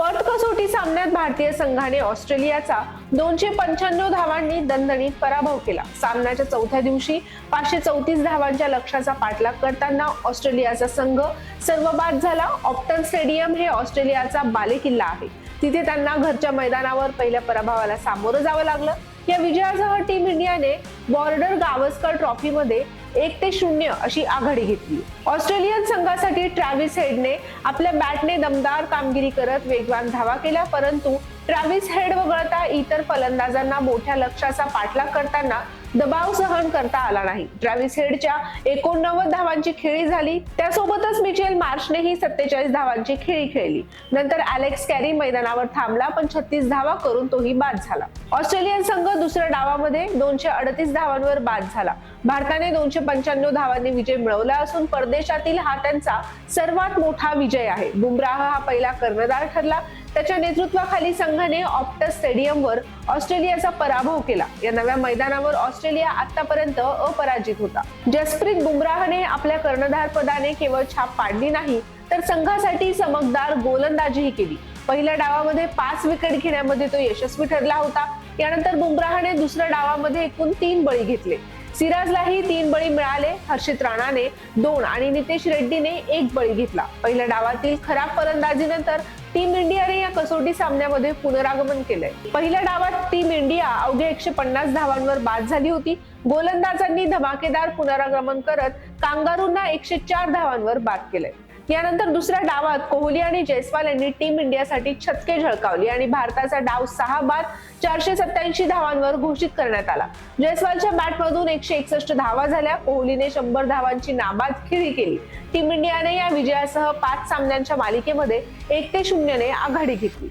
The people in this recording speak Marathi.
पर्थ कसोटी सामन्यात भारतीय संघाने ऑस्ट्रेलियाचा दोनशे पंच्याण्णव धावांनी दणदणीत पराभव केला. सामन्याच्या चौथ्या दिवशी पाचशे चौतीस धावांच्या लक्ष्याचा पाठलाग करताना ऑस्ट्रेलियाचा संघ सर्व बाद झाला. ऑप्टन स्टेडियम हे ऑस्ट्रेलियाचा बालेकिल्ला आहे. तिथे त्यांना घरच्या मैदानावर पहिल्या पराभवाला सामोरं जावं लागलं. या विजयासह टीम इंडियाने बॉर्डर गावस्कर ट्रॉफीमध्ये एक ते शून्य अशी आघाडी घेतली. ऑस्ट्रेलियन संघासाठी ट्रॅव्हिस हेडने आपल्या बॅटने दमदार कामगिरी करत वेगवान धावा केल्या परंतु ट्रॅव्हिस हेड वगळता इतर फलंदाजांना मोठ्या लक्ष्याचा पाठलाग करताना दबाव सहन करता आला नाही. ट्रॅव्हिस हेडच्या एकोणनव्वद धावांची खेळी झाली. त्यासोबतच मिचेल मार्शनेही सत्तेचाळीस धावांची खेळी खेळली. नंतर अलेक्स कॅरी मैदानावर थांबला पण छत्तीस धावा करून तोही बाद झाला. ऑस्ट्रेलियन संघ दुसऱ्या डावामध्ये दोनशे अडतीस धावांवर बाद झाला. भारताने दोनशे पंच्याण्णव धावांनी विजय मिळवला असून परदेशातील हा त्यांचा सर्वात मोठा विजय आहे. बुमराह हा पहिला कर्णधार ठरला. त्याच्या नेतृत्वाखाली संघाने ऑप्टस स्टेडियमवर ऑस्ट्रेलियाचा पराभव केला. या नव्या मैदानावर ऑस्ट्रेलिया आतापर्यंत अपराजित होता. जसप्रीत बुमराहने आपल्या कर्णधारपदाने केवळ छाप पाडली नाही तर संघासाठी चमकदार गोलंदाजीही केली. पहिल्या डावामध्ये पाच विकेट घेण्यामध्ये तो यशस्वी ठरला होता. यानंतर बुमराहने दुसऱ्या डावामध्ये एकूण तीन बळी घेतले. सिराजलाही तीन बळी मिळाले. हर्षित राणाने दोन आणि नितेश रेड्डीने एक बळी घेतला. पहिल्या डावातील खराब फलंदाजीनंतर टीम इंडियाने या कसोटी सामन्यामध्ये पुनरागमन केलंय. पहिल्या डावात टीम इंडिया अवघ्या एकशे पन्नास धावांवर बाद झाली होती. गोलंदाजांनी धमाकेदार पुनरागमन करत कांगारूंना एकशे चार धावांवर बाद केलंय. यानंतर दुसऱ्या डावात कोहली आणि जयस्वाल यांनी टीम इंडियासाठी छतके झळकावली आणि भारताचा डाव सहा बाद चारशे सत्याऐंशी धावांवर घोषित करण्यात आला. जयस्वालच्या बॅटमधून एकशे एकसष्ट धावा झाल्या. कोहलीने शंभर धावांची नाबाद खेळी केली. टीम इंडियाने या विजयासह पाच सामन्यांच्या मालिकेमध्ये एक ते शून्यने आघाडी घेतली.